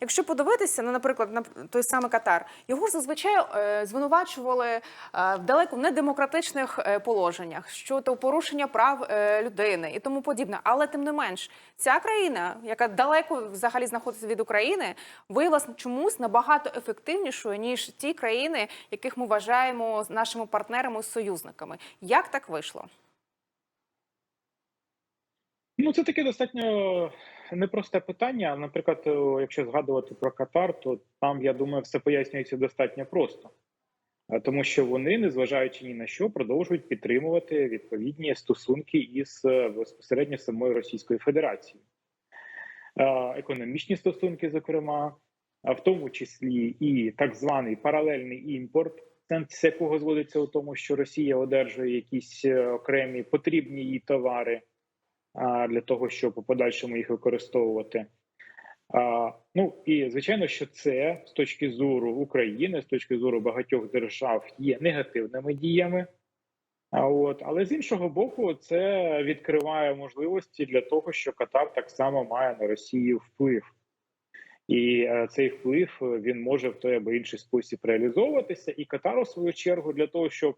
якщо подивитися, ну, наприклад, на той самий Катар, його ж зазвичай е, звинувачували е, в далеко недемократичних е, положеннях щодо порушення прав людини і тому подібне. Але тим не менш, ця країна, яка далеко взагалі знаходиться від України, виявилася чомусь набагато ефективнішою ніж ті країни, яких ми вважаємо нашими партнерами союзниками. Як так вийшло? Ну, це таке достатньо непросте питання. Наприклад, якщо згадувати про Катар, то там, я думаю, все пояснюється достатньо просто. Тому що вони, незважаючи ні на що, продовжують підтримувати відповідні стосунки із е, безпосередньо самою Російською Федерацією. Економічні стосунки, зокрема, в тому числі і так званий паралельний імпорт, сенс якого зводиться у тому, що Росія одержує якісь е, окремі потрібні їй товари для того, щоб у подальшому їх використовувати. Ну і звичайно, що це з точки зору України, з точки зору багатьох держав, є негативними діями. От, але з іншого боку, це відкриває можливості для того, що Катар так само має на Росію вплив. І е, цей вплив е, він може в той або інший спосіб реалізовуватися. І Катар, у свою чергу, для того, щоб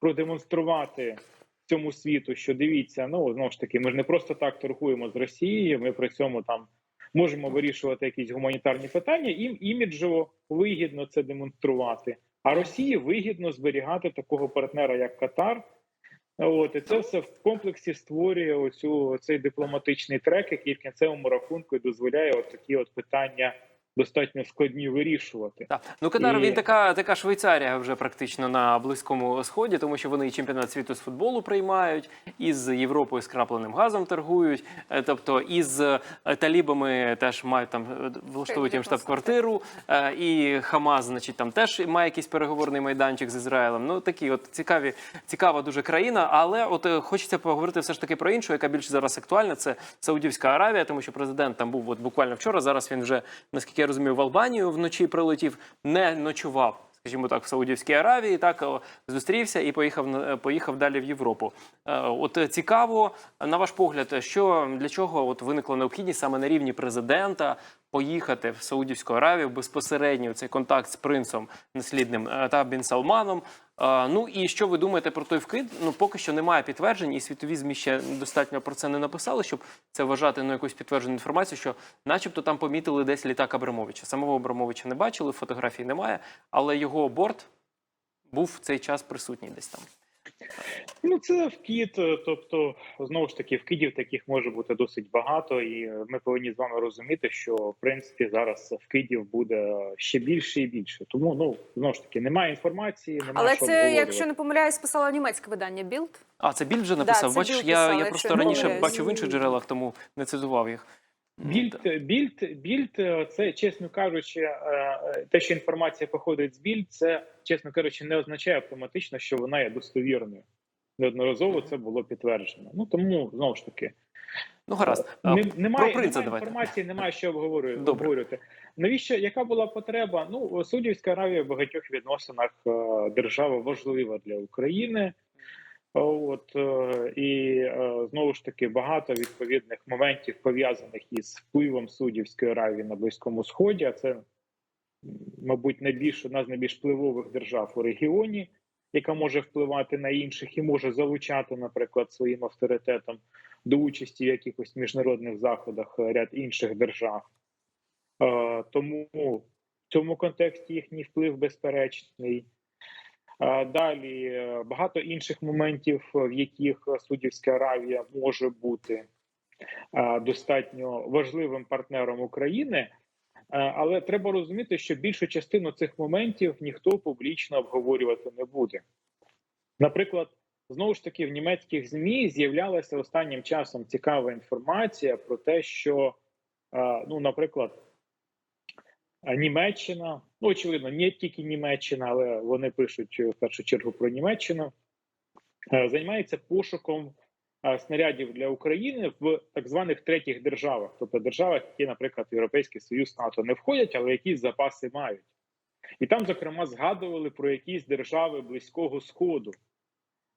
продемонструвати цьому світу, що дивіться, ну знову ж таки, ми ж не просто так торгуємо з Росією. Ми при цьому там можемо вирішувати якісь гуманітарні питання. Їм іміджево вигідно це демонструвати. А Росії вигідно зберігати такого партнера, як Катар. От і це все в комплексі створює оцю цей дипломатичний трек, який в кінцевому рахунку дозволяє от такі от питання достатньо складні вирішувати. Так. Ну, Катар, І- він така, така Швейцарія вже практично на Близькому Сході, тому що вони і чемпіонат світу з футболу приймають, і з Європою з крапленим газом торгують. Е, Тобто із е, талібами теж мають там е, влаштовують їм штаб-квартиру, і Хамас, значить, там теж має якийсь переговорний майданчик з Ізраїлем. Ну такі от цікаві, цікава дуже країна. Але от хочеться поговорити все ж таки про іншу, яка більш зараз актуальна. Це Саудівська Аравія, тому що президент там був от буквально вчора. Зараз він вже наскільки я розумію, в Албанію вночі прилетів, не ночував. Скажімо так, в Саудівській Аравії так зустрівся і поїхав на- поїхав далі в Європу. Е, От е, цікаво, на ваш погляд, що для чого от виникла необхідність саме на рівні президента поїхати в Саудівську Аравію безпосередньо цей контакт з принцем наслідним е, та Бін Салманом. Е, Ну і що ви думаєте про той вкид? Ну поки що немає підтверджень, і світові змі ще достатньо про це не написали, щоб це вважати на якусь підтверджену інформацію, що, начебто, там помітили десь літак Абрамовича. Самого Абрамовича не бачили, фотографій немає, але його борт був в цей час присутній десь там. Ну це вкид, е, тобто знову ж таки вкидів таких може бути досить багато, і ми повинні з вами розуміти, що в принципі зараз вкидів буде ще більше і більше. Тому ну знову ж таки немає інформації, немає Але що це, обговорювати. якщо не помиляюсь, писало німецьке видання Білд. А це Біль вже написав. це Бачиш, Білд я, я просто раніше бачив в інших джерелах, тому не цитував їх. Більд, більд, більд, е, це чесно кажучи, е, е, те, що інформація походить з більд, це чесно кажучи, не означає автоматично, що вона є достовірною. Неодноразово це було підтверджено. Ну тому знову ж таки, Ну гаразд. Немає, немає давайте. інформації, немає що обговорювати. Добре. обговорювати. Навіщо яка була потреба? Ну Саудівська Аравія в багатьох відносинах держава важлива для України. От е, і е, знову ж таки багато відповідних моментів пов'язаних із впливом Саудівської Аравії на Близькому Сході. А це, мабуть, найбільш одна з найбільш впливових держав у регіоні, яка може впливати на інших і може залучати, наприклад, своїм авторитетом до участі в якихось міжнародних заходах е, ряд інших держав. Е, Тому в цьому контексті їхній вплив безперечний. Е, Далі е, багато інших моментів, е, в яких Суддівська Аравія може бути достатньо важливим партнером України. Але треба розуміти, що більшу частину цих моментів ніхто публічно обговорювати не буде. Наприклад, знову ж таки в німецьких змі з'являлася останнім часом цікава інформація про те, що, ну, наприклад, Німеччина, ну очевидно, не тільки Німеччина, але вони пишуть е, в першу чергу про Німеччину, е, займається пошуком е, снарядів для України в так званих третіх державах, тобто державах, які, наприклад, Європейський Союз НАТО не входять, але якісь запаси мають. І там, зокрема, згадували про якісь держави Близького Сходу,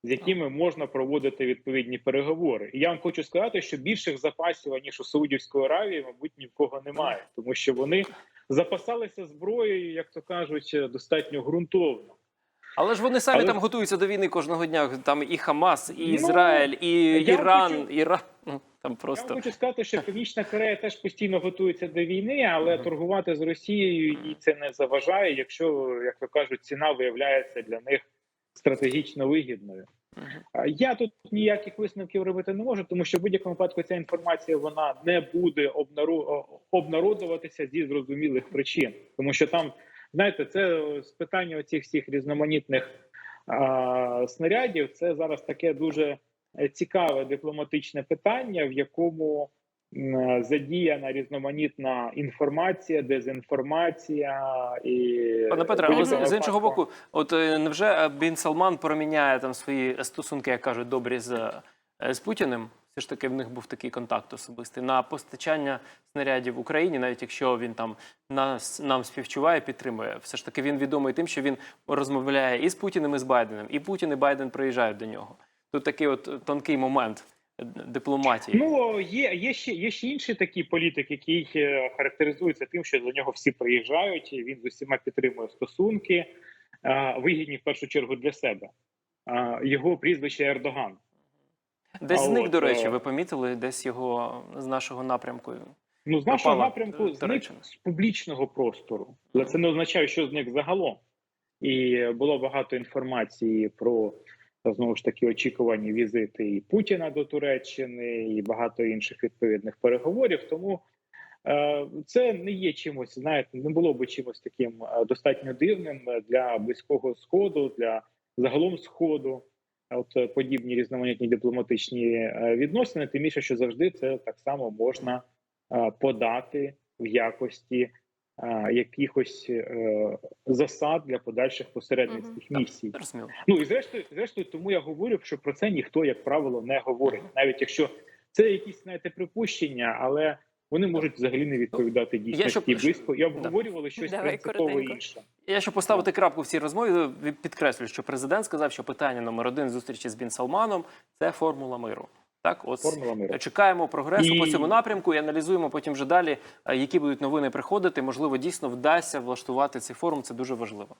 з якими можна проводити відповідні переговори. І я вам хочу сказати, що більших запасів, аніж у Саудівської Аравії, мабуть, ні в кого немає, тому що вони запасалися зброєю, як то кажуть, достатньо ґрунтовно. Але ж вони самі Але- там готуються до війни кожного дня. Там і Хамас, і Ну, Ізраїль, і Іран, хочу- Іран. Ну там просто вам хочу сказати, що Північна Корея теж постійно готується до війни, але Мгм. торгувати з Росією їй це не заважає, якщо, як то кажуть, ціна виявляється для них стратегічно вигідною. Я тут ніяких висновків робити не можу, тому що в будь-якому випадку ця інформація вона не буде обнародуватися зі зрозумілих причин, тому що там, знаєте, це з питання оцих всіх різноманітних а, снарядів. Це зараз таке дуже е, цікаве дипломатичне питання, в якому задіяна різноманітна інформація, дезінформація і Пане Петре, але з, з іншого боку, от е, невже е, Бін Салман проміняє там свої стосунки, як кажуть, добрі з, е, з Путіним? Все ж таки в них був такий контакт особистий на постачання снарядів в Україні, навіть якщо він там нас нам співчуває, підтримує. Все ж таки він відомий тим, що він розмовляє і з Путіним, і з Байденом, і Путін і Байден приїжджають до нього. Тут такий от тонкий момент е, дипломатії. Ну є, є ще є ще інший такий політик, який е, характеризується тим, що до нього всі приїжджають. і Він з усіма підтримує стосунки, е, вигідні в першу чергу для себе. Е, Його прізвище Ердоган. Десь а зник, от, до речі, ви помітили, десь його з нашого напрямку. Ну з нашого Пропала, напрямку зник з публічного простору, але це не означає, що зник загалом. І було багато інформації про знову ж таки очікувані візити і Путіна до Туреччини, і багато інших відповідних переговорів. Тому е, це не є чимось, знаєте, не було би чимось таким е, достатньо дивним для близького сходу, для загалом сходу. От е, подібні різноманітні дипломатичні е, відносини, тим більше, що завжди це так само можна е, подати в якості е, якихось е, засад для подальших посередницьких Мгм. місій. Ну і зрештою, зрештою, тому я говорю, що про це ніхто, як правило, не говорить, навіть якщо це якісь знаєте припущення, але вони можуть взагалі не відповідати дійсності щоб- близько і обговорювали щось Давай, принципово інше. Я щоб поставити крапку в цій розмові, підкреслю, що президент сказав, що питання номер один зустрічі з Бін Салманом це формула миру. Так, ось чекаємо прогресу І- по цьому напрямку і аналізуємо потім вже далі, е, які будуть новини приходити. Можливо, дійсно вдасться влаштувати цей форум. Це дуже важливо.